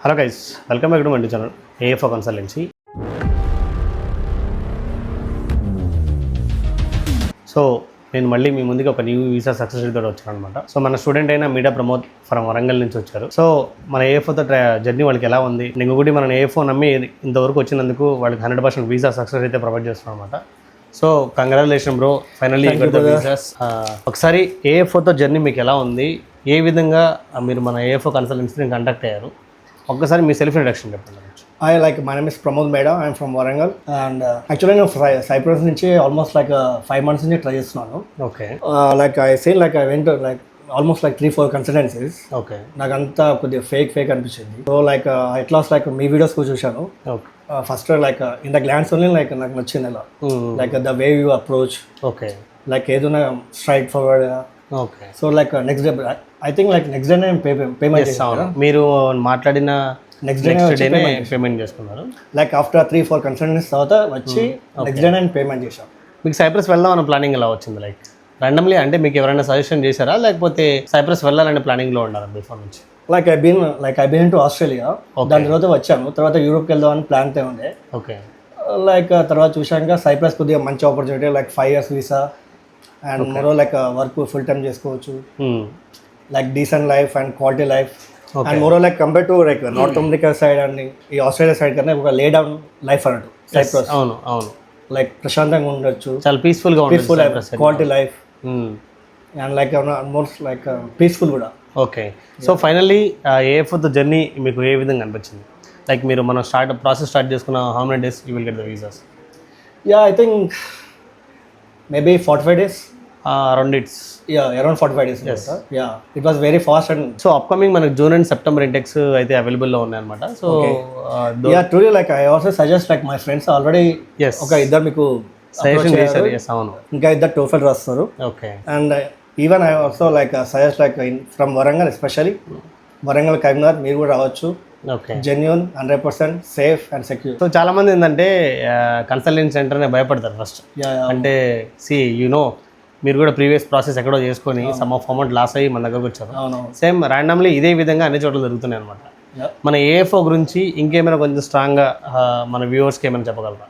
Hello guys welcome back to mandi channel A F O consultancy so నేను మళ్ళీ మీ ముందుకు ఒక న్యూ వీసా సక్సెస్ తోటి వచ్చాను అనమాట సో మన స్టూడెంట్ అయిన మీడియా ప్రమోద్ ఫ్రమ్ వరంగల్ నుంచి వచ్చారు. సో మన ఏఎఫ్ఓతో జర్నీ వాళ్ళకి ఎలా ఉంది? నేను కూడా మన ఏఎఫ్ఓ నమ్మి ఇంతవరకు వచ్చినందుకు వాళ్ళకి హండ్రెడ్ పర్సెంట్ వీసా సక్సెస్ అయితే ప్రొవైడ్ చేస్తున్నాం అనమాట సో కంగ్రాచులేషన్ బ్రో ఫైనల్లీ ఒకసారి ఏఎఫ్ఓతో జర్నీ మీకు ఎలా ఉంది? ఏ విధంగా మీరు మన ఏఎఫ్ఓ కన్సల్టెన్సీని కండక్ట్ అయ్యారు? ఒక్కసారి మీ సెల్ఫ్ ఇంట్రడక్షన్ చెప్పండి. Hi like my name is Pramod madam I'm from Warangal and actually నేను సైప్రస్ నుంచి ఆల్మోస్ట్ లైక్ ఫైవ్ మంత్స్ నుంచి ట్రై చేస్తున్నాను. Okay like I seen like I went like almost like three four consultancies okay నాకు అంతా కొద్దిగా fake fake అనిపించింది. So like at last like me videos కూడా చూశాను. Okay first like in the glance only like నాకు నచ్చింది ఇలా like the way you approach okay like ఏదైనా straight forward okay so like next day I think like next day నేను pay payment అవును. మీరు మాట్లాడిన నెక్స్ట్ డే నెక్స్ట్ డేనే payment చేసుకున్నారు. Like after three four consultancies తర్వాత వచ్చి నెక్స్ట్ డే నేను పేమెంట్ చేశాను మీకు సైప్రస్ వెళ్దాం అన్న ప్లానింగ్ ఎలా వచ్చింది? లైక్ రండమ్లీ అంటే మీకు ఎవరైనా సజెషన్ చేశారా? లేకపోతే సైప్రస్ వెళ్ళాలనే ప్లానింగ్లో ఉన్నారా బిఫోర్ నుంచి? Like I been like I been to Australia దాని తర్వాత వచ్చాను. తర్వాత యూరోప్కి వెళ్దామని ప్లాన్ తే ఉండే. ఓకే లైక్ తర్వాత చూశాక సైప్రస్ కొద్దిగా మంచి opportunity like five years visa and మరో లైక్ వర్క్ ఫుల్ టైం చేసుకోవచ్చు. Like decent life and quality life and మోరో like compare to like North America side and ఈ ఆస్ట్రేలియా సైడ్ కన్నా ఒక లే డౌన్ లైఫ్ అన్నట్టు cypress అవును అవును. Like ప్రశాంతంగా ఉండొచ్చు. చాలా పీస్ఫుల్గా peaceful quality life. And like almost like peaceful కూడా. ఓకే సో ఫైనల్లీ ఏఎఫ్తో జర్నీ మీకు ఏ విధంగా అనిపించింది? లైక్ మీరు మనం స్టార్ట్ ప్రాసెస్ స్టార్ట్ చేసుకున్న how many days you will get the visas ya I think maybe forty five days around it's ya around forty five days ya it was very fast and so upcoming మనకి June and September intakes అయితే అవైలబుల్లో ఉన్నాయన్నమాట. So ya truly like I also suggest like my friends already ఒక ఇద్దరు మీకు suggestion చేశారు. అవును. ఇంకా ఇద్దరు టోఫెల్ రాస్తారు okay and even I also like suggest like from Warangal especially Warangal Karimnagar మీరు కూడా రావచ్చు. Genuine hundred percent safe and secure so చాలా మంది ఏంటంటే కన్సల్టెన్సీ సెంటర్నే భయపడతారు ఫస్ట్ అంటే సి యు నో మీరు కూడా ప్రీవియస్ ప్రాసెస్ ఎక్కడో చేసుకొని సమ్ ఆఫ్ అమౌంట్ లాస్ అయ్యి మన దగ్గరకు వచ్చారు. సేమ్ ర్యాండమ్లీ ఇదే విధంగా అన్ని చోట్ల జరుగుతున్నాయి అనమాట. మన ఏఎఫ్ఓ గురించి ఇంకేమైనా కొంచెం స్ట్రాంగ్గా మన వ్యూవర్స్కి ఏమైనా చెప్పగలరా?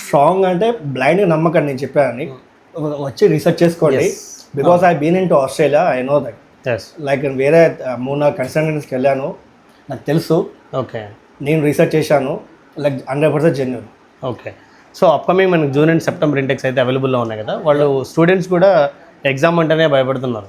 స్ట్రాంగ్ అంటే బ్లైండ్ నమ్మకండి నేను చెప్పానని. వచ్చి రీసెర్చ్ చేసుకోండి. Because I been in to Australia I know that like వేరే మూడు నాలుగు కన్సల్టెన్స్కి వెళ్ళాను. నాకు తెలుసు. ఓకే. నేను రీసెర్చ్ చేశాను. Like hundred percent genuine okay. So upcoming మనకి జూన్ అండ్ సెప్టెంబర్ ఇంటెక్స్ అయితే అవైలబుల్లో ఉన్నాయి కదా? వాళ్ళు స్టూడెంట్స్ కూడా ఎగ్జామ్ అంటేనే భయపడుతున్నారు.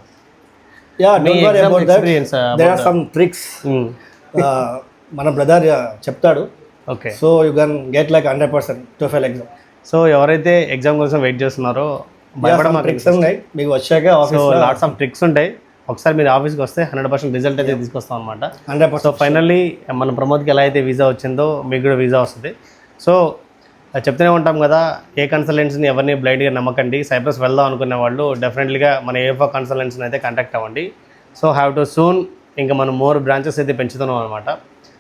Yeah experience, uh, there are some tricks Uh, మన బ్రదర్ చెప్తాడు. Okay. So you gonna get like hundred percent twelve exam so ఎవరైతే ఎగ్జామ్ కోసం వెయిట్ చేస్తున్నారో భయపడమ ట్రిక్స్ ఉన్నాయి. మీకు వచ్చాక so office lots of tricks ఉంటాయి. ఒకసారి మీరు ఆఫీస్కి వస్తే హండ్రెడ్ పర్సెంట్ రిజల్ట్ అయితే తీసుకొస్తాం అనమాట హండ్రెడ్ సో పర్సెంట్ ఫైనల్లీ మన ప్రమోద్కి ఎలా అయితే వీసా వచ్చిందో మీకు కూడా వీసా వస్తుంది. సో చెప్తూనే ఉంటాం కదా ఏ కన్సల్టెన్సీని ఎవరిని బ్లైండ్గా నమ్మకండి. సైప్రస్ వెళ్దాం అనుకునే వాళ్ళు డెఫినెట్లీగా మన ఏఫో కన్సల్టెన్సీని అయితే కాంటాక్ట్ అవ్వండి. సో హ్యావ్ టు సూన్ ఇంకా మనం మోర్ బ్రాంచెస్ అయితే పెంచుతున్నాం అనమాట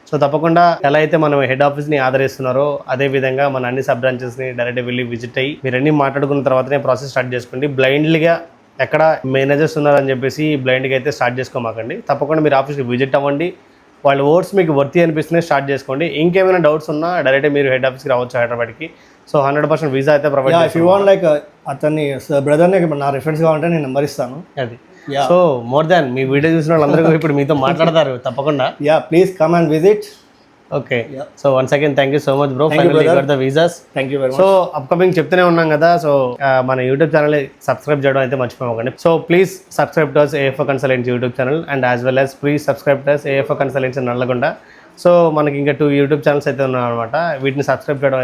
సో తప్పకుండా ఎలా అయితే మనం హెడ్ ఆఫీస్ని ఆదరిస్తున్నారో అదే విధంగా మన అన్ని సబ్ బ్రాంచెస్ని డైరెక్ట్ వెళ్ళి విజిట్ అయ్యి మీరు అన్ని మాట్లాడుకున్న తర్వాతనే ప్రాసెస్ స్టార్ట్ చేసుకోండి బ్లైండ్లీగా ఎక్కడ మేనేజర్స్ ఉన్నారని చెప్పేసి బ్లైండ్గా అయితే స్టార్ట్ చేసుకోమాకండి. తప్పకుండా మీరు ఆఫీస్కి విజిట్ అవ్వండి. వాళ్ళ ఓట్స్ మీకు వర్తి అనిపిస్తున్నాయి స్టార్ట్ చేసుకోండి. ఇంకేమైనా డౌట్స్ ఉన్నా డైరెక్ట్ మీరు హెడ్ ఆఫీస్కి రావచ్చు హైదరాబాద్కి. సో హండ్రెడ్ పర్సెంట్ వీసా అయితే provide if you want like అతన్ని బ్రదర్ని నా రిఫరెన్స్ కావాలంటే నేను నెంబర్ ఇస్తాను. అది. సో మోర్ దాన్ మీ వీడియో చూసిన వాళ్ళందరూ ఇప్పుడు మీతో మాట్లాడతారు తప్పకుండా. Yeah please come and visit okay. So once again thank you so much bro. The visas thank you so upcoming చెప్తూనే ఉన్నాం కదా. సో మన యూట్యూబ్ ఛానల్ సబ్స్క్రైబ్ చేయడం అయితే మర్చిపోకండి so please subscribe to us AFO consultancy YouTube channel and as well as please subscribe to us AFO consultancy Nalgonda. So మనకి ఇంకా two YouTube channels అయితే ఉన్నాయి అనమాట వీటిని సబ్స్క్రైబ్ చేయడం